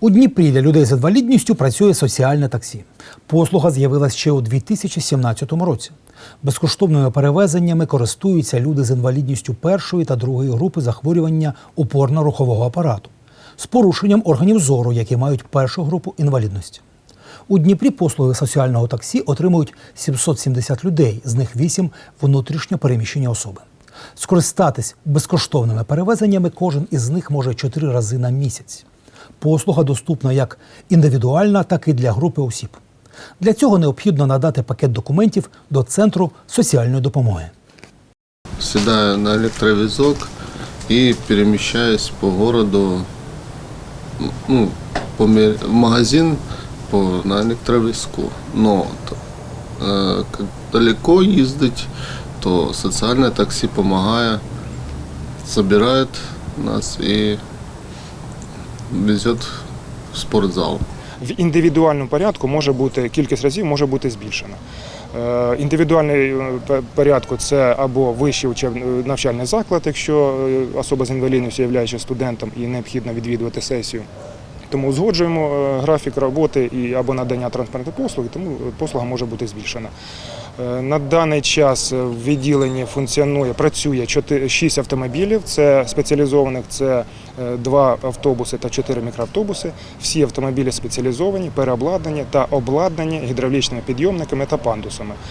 У Дніпрі для людей з інвалідністю працює соціальне таксі. Послуга з'явилась ще у 2017 році. Безкоштовними перевезеннями користуються люди з інвалідністю першої та другої групи захворювання опорно-рухового апарату з порушенням органів зору, які мають першу групу інвалідності. У Дніпрі послуги соціального таксі отримують 770 людей, з них 8 – внутрішньо переміщені особи. Скористатись безкоштовними перевезеннями кожен із них може 4 рази на місяць. Послуга доступна як індивідуальна, так і для групи осіб. Для цього необхідно надати пакет документів до центру соціальної допомоги. Сідаю на електровізок і переміщаюсь по городу ну, по в магазин по, на електровізку. Но т- е, далеко їздить, то соціальне таксі допомагає, забирає нас і везе в спортзал. В індивідуальному порядку може бути кількість разів може бути збільшена. Е, Індивідуальний е, порядку це або вищий учеб- навчальний заклад, якщо е, особа з інвалідністю є студентом і необхідно відвідувати сесію. Тому узгоджуємо е, графік роботи і або надання транспортних послуг, тому послуга може бути збільшена. Е, На даний час в відділенні функціонує, працює 6 автомобілів. Це спеціалізованих, це е, два автобуси та чотири мікроавтобуси. Всі автомобілі спеціалізовані, переобладнані та обладнані гідравлічними підйомниками та пандусами.